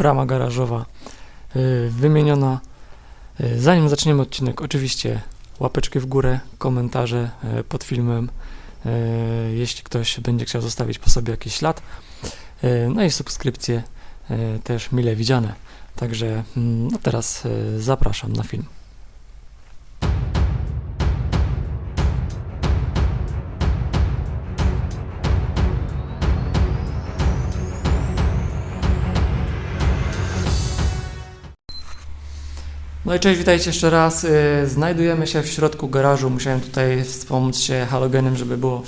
rama garażowa y, wymieniona. Y, Zanim zaczniemy odcinek, oczywiście łapeczki w górę, komentarze y, pod filmem, jeśli ktoś będzie chciał zostawić po sobie jakiś ślad. No i subskrypcje też mile widziane. Także mm, no teraz zapraszam na film. No i cześć, witajcie jeszcze raz. Y, Znajdujemy się w środku garażu. Musiałem tutaj wspomóc się halogenem, żeby było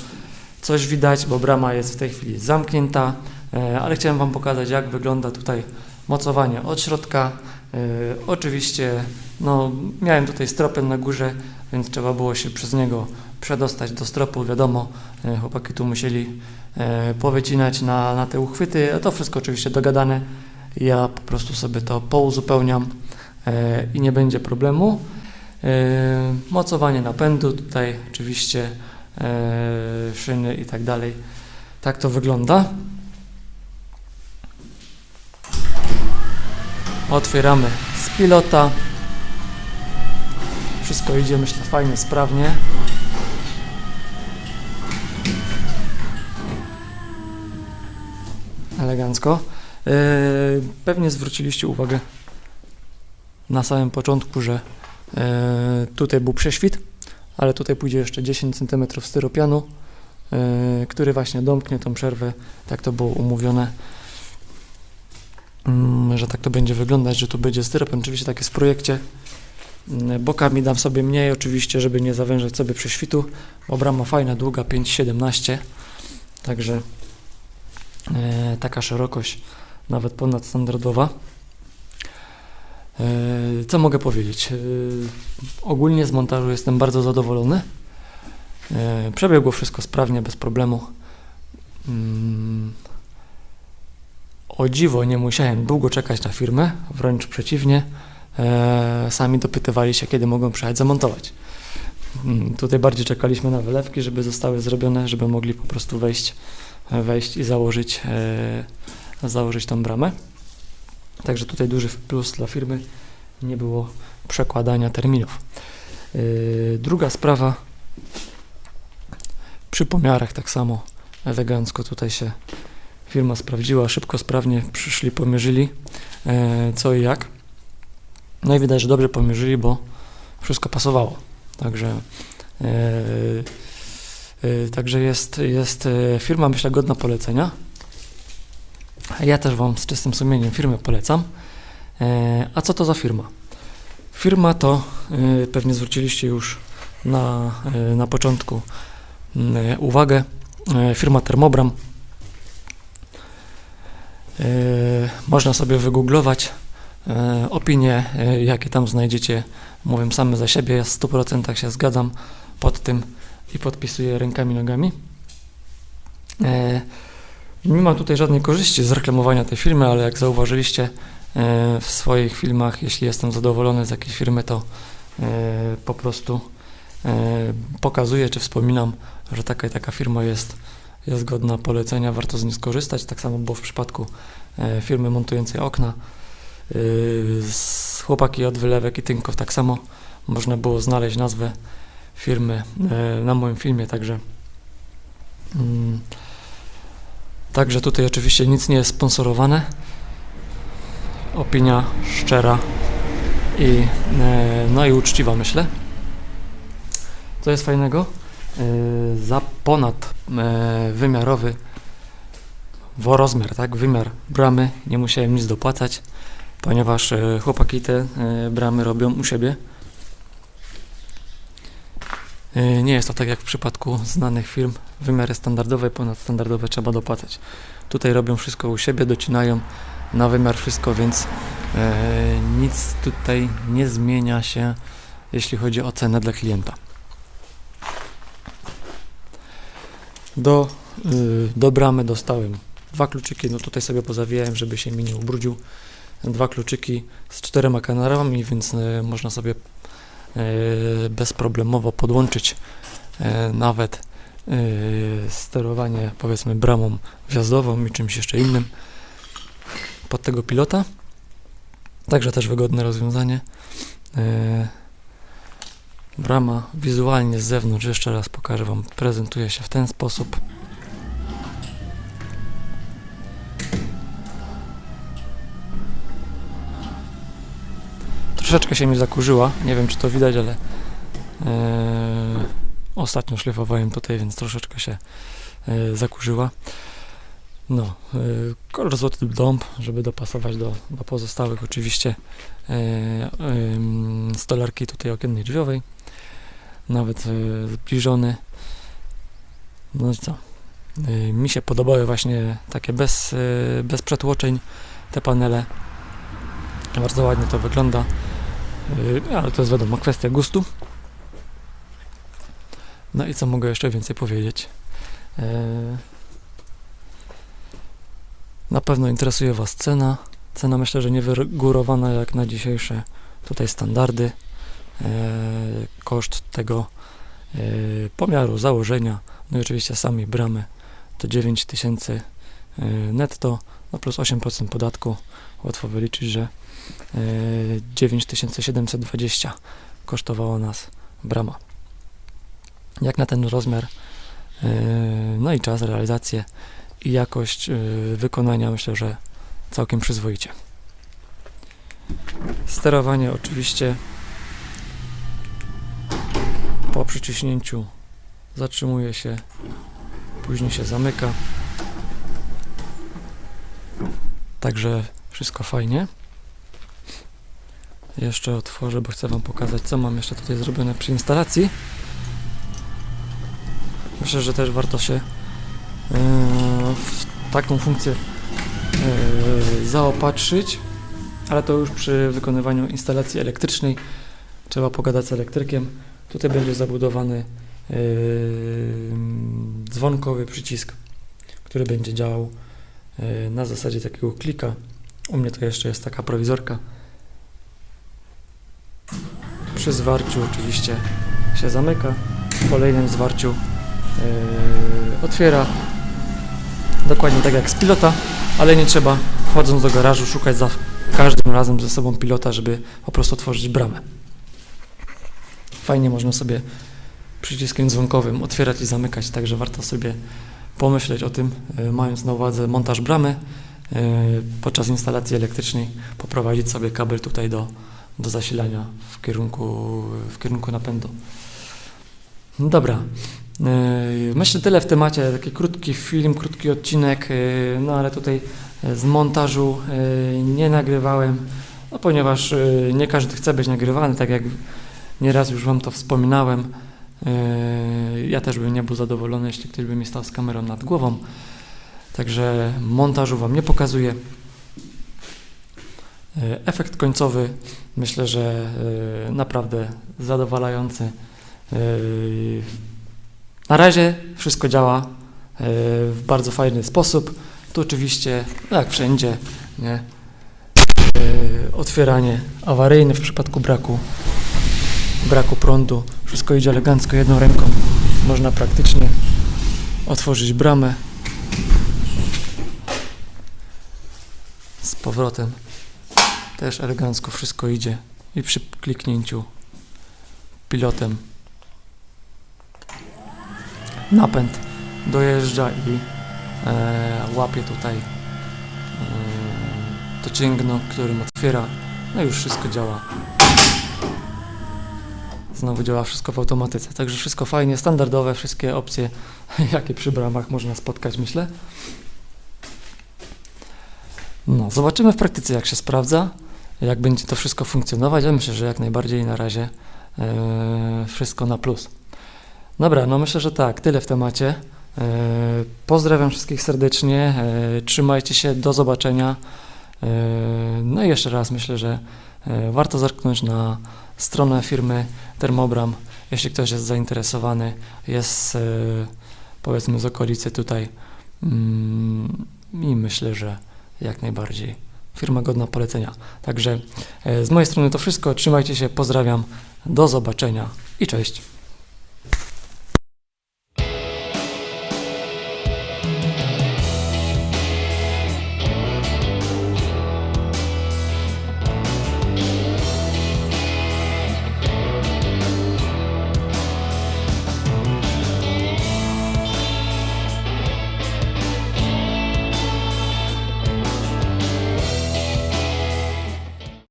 coś widać, bo brama jest w tej chwili zamknięta, y, ale chciałem Wam pokazać, jak wygląda tutaj mocowanie od środka. Y, Oczywiście, no, miałem tutaj stropem na górze, więc trzeba było się przez niego przedostać do stropu. Wiadomo, chłopaki tu musieli powycinać na, na te uchwyty. To wszystko oczywiście dogadane. Ja po prostu sobie to pouzupełniam i nie będzie problemu. E, Mocowanie napędu, tutaj oczywiście e, szyny i tak dalej. Tak to wygląda. Otwieramy z pilota. Wszystko idzie, myślę, fajnie, sprawnie. Elegancko. E, Pewnie zwróciliście uwagę na samym początku, że e, tutaj był prześwit, ale tutaj pójdzie jeszcze 10 cm styropianu, e, który właśnie domknie tą przerwę. Tak to było umówione, mm, że tak to będzie wyglądać, że tu będzie styropian. Oczywiście tak jest w projekcie. Mm, Bokami dam sobie mniej, oczywiście, żeby nie zawężać sobie prześwitu. bo Brama fajna, długa, 5,17, także e, taka szerokość nawet ponadstandardowa. E, Co mogę powiedzieć? E, Ogólnie z montażu jestem bardzo zadowolony. E, Przebiegło wszystko sprawnie, bez problemu. Mm, O dziwo nie musiałem długo czekać na firmę, wręcz przeciwnie. Sami dopytywali się, kiedy mogą przyjechać zamontować. Mm, Tutaj bardziej czekaliśmy na wylewki, żeby zostały zrobione, żeby mogli po prostu wejść, wejść i założyć, założyć tą bramę. Także tutaj duży plus dla firmy, nie było przekładania terminów. Yy, druga sprawa, przy pomiarach tak samo elegancko tutaj się firma sprawdziła, szybko, sprawnie przyszli, pomierzyli e, co i jak. No i widać, że dobrze pomierzyli, bo wszystko pasowało. Także e, także jest, jest firma, myślę, godna polecenia. Ja też Wam z czystym sumieniem firmę polecam. E, A co to za firma? Firma to, e, pewnie zwróciliście już na, e, na początku uwagę, firma Thermobram. E, Można sobie wygooglować opinie, jakie tam znajdziecie, mówię same za siebie, ja w 100% się zgadzam pod tym i podpisuję rękami, nogami. Nie mam tutaj żadnej korzyści z reklamowania tej firmy, ale jak zauważyliście e, w swoich filmach, jeśli jestem zadowolony z jakiejś firmy, to e, po prostu e, pokazuję czy wspominam, że taka i taka firma jest, jest godna polecenia, warto z niej skorzystać. Tak samo było w przypadku firmy montującej okna. Z chłopaki od wylewek i tynków tak samo można było znaleźć nazwę firmy na moim filmie, także mm, Także tutaj oczywiście nic nie jest sponsorowane. Opinia szczera i, e, no i uczciwa, myślę. Co jest fajnego? E, Za ponad e, wymiarowy rozmiar, tak? Wymiar bramy nie musiałem nic dopłacać, ponieważ chłopaki te bramy robią u siebie. E, Nie jest to tak jak w przypadku znanych firm, wymiary standardowe, ponadstandardowe trzeba dopłacać. Tutaj robią wszystko u siebie, docinają na wymiar wszystko, więc e, nic tutaj nie zmienia się, jeśli chodzi o cenę dla klienta. Do, y, do bramy dostałem dwa kluczyki, no tutaj sobie pozawijałem, żeby się mi nie ubrudził. Dwa kluczyki z czterema kanarami, więc e, można sobie bezproblemowo podłączyć e, nawet e, sterowanie powiedzmy bramą wjazdową i czymś jeszcze innym pod tego pilota. Także też wygodne rozwiązanie. E, Brama wizualnie z zewnątrz, jeszcze raz pokażę Wam, prezentuje się w ten sposób. Troszeczkę się mi zakurzyła, nie wiem czy to widać, ale e, ostatnio szlifowałem tutaj, więc troszeczkę się e, zakurzyła. No, e, kolor złoty dąb, żeby dopasować do, do pozostałych oczywiście e, em, stolarki tutaj okiennej drzwiowej nawet e, zbliżony. No i co? E, Mi się podobały właśnie takie bez, e, bez przetłoczeń te panele. Bardzo ładnie to wygląda, ale to jest wiadomo kwestia gustu. No i co mogę jeszcze więcej powiedzieć? E, Na pewno interesuje Was cena. Cena myślę, że nie wygórowana jak na dzisiejsze tutaj standardy. E, koszt tego pomiaru, założenia, no i oczywiście samej bramy to 9000 e, netto, no plus 8% podatku. Łatwo wyliczyć, że e, 9720 kosztowała nas brama. Jak na ten rozmiar, e, no i czas, realizację i jakość e, wykonania myślę, że całkiem przyzwoicie. Sterowanie oczywiście po przyciśnięciu zatrzymuje się, później się zamyka. Także wszystko fajnie. Jeszcze otworzę, bo chcę Wam pokazać, co mam jeszcze tutaj zrobione przy instalacji. Myślę, że też warto się e, w taką funkcję e, zaopatrzyć, ale to już przy wykonywaniu instalacji elektrycznej. Trzeba pogadać z elektrykiem. Tutaj będzie zabudowany yy, dzwonkowy przycisk, który będzie działał na zasadzie takiego klika. U mnie to jeszcze jest taka prowizorka. Przy zwarciu oczywiście się zamyka, w kolejnym zwarciu yy, otwiera. Dokładnie tak jak z pilota, ale nie trzeba wchodząc do garażu szukać za każdym razem ze sobą pilota, żeby po prostu otworzyć bramę. Fajnie można sobie przyciskiem dzwonkowym otwierać i zamykać, także warto sobie pomyśleć o tym, e, mając na uwadze montaż bramy, podczas instalacji elektrycznej poprowadzić sobie kabel tutaj do, do zasilania w kierunku, w kierunku napędu. No Dobra. E, Myślę tyle w temacie, taki krótki film, krótki odcinek, e, no ale tutaj e, z montażu e, nie nagrywałem, no ponieważ e, nie każdy chce być nagrywany, tak jak Nieraz już Wam to wspominałem. Ja też bym nie był zadowolony, jeśli ktoś by mi stał z kamerą nad głową. Także montażu Wam nie pokazuję. Yy, Efekt końcowy myślę, że yy, naprawdę zadowalający. Yy, Na razie wszystko działa w bardzo fajny sposób. Tu oczywiście, no jak wszędzie, nie? Otwieranie awaryjne w przypadku braku braku prądu. Wszystko idzie elegancko jedną ręką. Można praktycznie otworzyć bramę z powrotem. Też elegancko wszystko idzie i przy kliknięciu pilotem napęd dojeżdża i e, łapie tutaj e, to cięgno, którym otwiera. No już wszystko działa Znowu działa wszystko w automatyce, także wszystko fajnie, standardowe, wszystkie opcje, jakie przy bramach można spotkać, myślę. No, zobaczymy w praktyce, jak się sprawdza, jak będzie to wszystko funkcjonować. Ja myślę, że jak najbardziej na razie e, wszystko na plus. Dobra, no myślę, że tak, tyle w temacie. E, pozdrawiam wszystkich serdecznie, e, trzymajcie się, do zobaczenia. E, no i jeszcze raz myślę, że e, warto zerknąć na stronę firmy Termobram, jeśli ktoś jest zainteresowany, jest e, powiedzmy z okolicy tutaj mm, i myślę, że jak najbardziej firma godna polecenia. Także e, z mojej strony to wszystko, trzymajcie się, pozdrawiam, do zobaczenia i cześć.